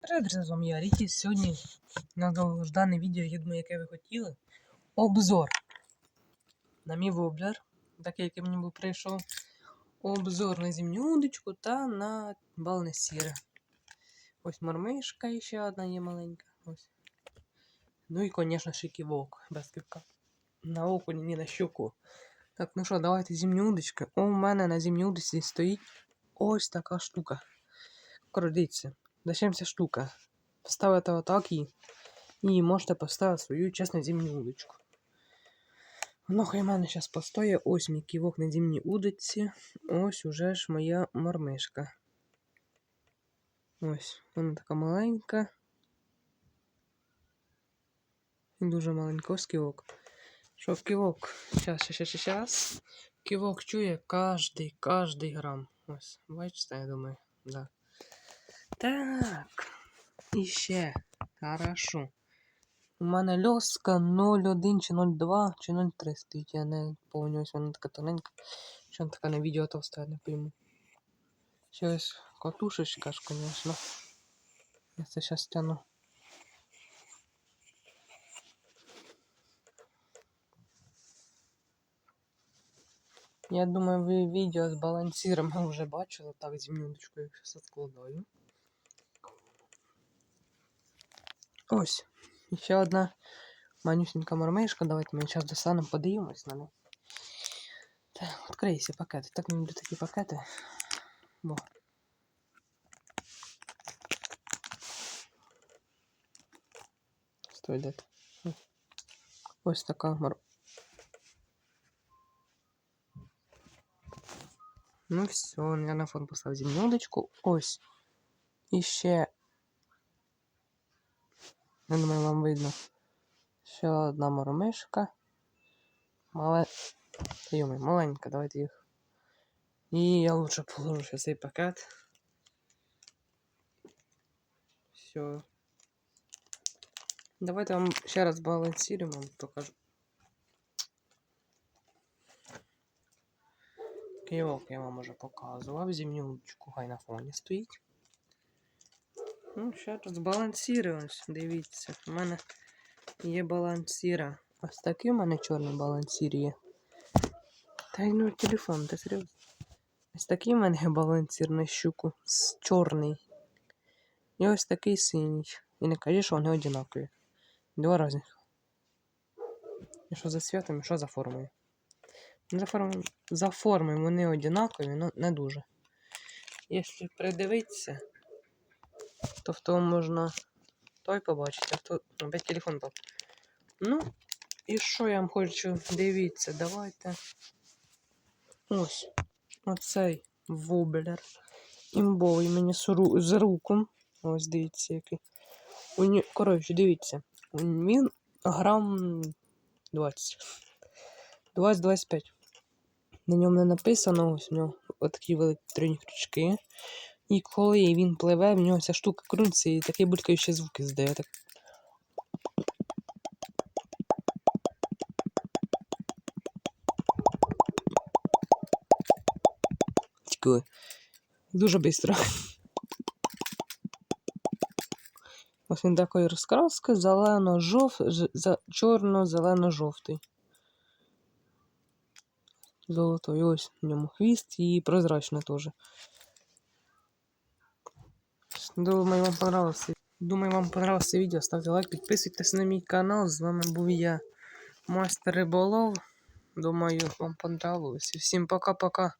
Привіт, вами я Рікі. Сьогодні на довгождане відео, я думаю, яке ви хотіли. Обзор. На мій воблер, такий, який мені був прийшов. Обзор на удочку та на балне сіре. Ось мормишка ще одна є маленька. Ось. Ну і, звісно, ще ківок без кивка. На окуні, ні на щуку. Так, ну що, давайте удочки. У мене на удочці стоїть ось така штука. Коротше, Зачем штука? Ставите отак і, і можете поставити свою чесну зимню удочку. Ну, в мене зараз постоє. Ось мій ківок на зимній удочці. Ось уже ж моя мормишка. Ось, вона така маленька. І дуже маленька. Ось ківок. Що в ківок? Щас, щас, щас, щас. Ківок чує кожний, кожний грам. Ось, бачите, я думаю, да. Так. І. Хорошо. У мене льоска 0,1 чи 0,2 чи 0,3 стоїть. Я не пам'ятаю, вона така тоненька. Що вона така на відео товста, я не пойму. Ще ось катушечка ж, звісно. Я це зараз тяну. Я думаю, ви відео з балансиром вже бачили. Так, зімнюдочку я зараз складаю. Ось. І ще одна манюсенька мармишка. Давайте ми зараз достанемо, подивимось на неї. Так, відкрийся пакети. Так не люблю такі пакети. Бо. Стой, де ти? М. Ось така мар... Ну все, я на фон поставив зімнюдочку. Ось. І ще Я думаю, вам видно. Ще одна мормишка. Мале... Та маленька, давайте їх. І я лучше положу ще цей пакет. Все. Давайте вам ще раз балансируємо, вам покажу. Київок я вам уже показував, зімнючку хай на фоні стоїть. Ну, ще раз балансируємось. Дивіться, у мене є балансіра. Ось такий у мене чорний балансір є. Та й ну телефон, ти серйозно? Ось такий у мене балансір на щуку. Чорний. І ось такий синій. І не кажи, що вони одинакові. Два різних. І що за святом, і що за формою? За формою, за формою вони одинакові, але не дуже. Якщо придивитися, то в тому можна той побачити, а то опять телефон пав. Ну, і що я вам хочу? Дивіться, давайте. Ось. Оцей воблер. Імбовий мені з, ру... руку. Ось дивіться, який. У ні... Коротше, дивіться. Він грам 20. 20-25. На ньому не написано, ось у нього отакі великі тройні крючки. І коли він пливе, в нього ця штука крутиться і такі булькаючі звуки здає. Так. Тікли. Дуже швидко. Ось він такої розкраски, зелено-жов, чорно-зелено-жовтий. Золотой. Ось в ньому хвіст і прозрачне теж. Думаю, вам понравилось. Думаю, вам понравилось видео. Ставте лайк, підписуйтесь на мій канал. З вами був я, Мастер Риболов. Думаю, вам понравилось. Всем пока-пока.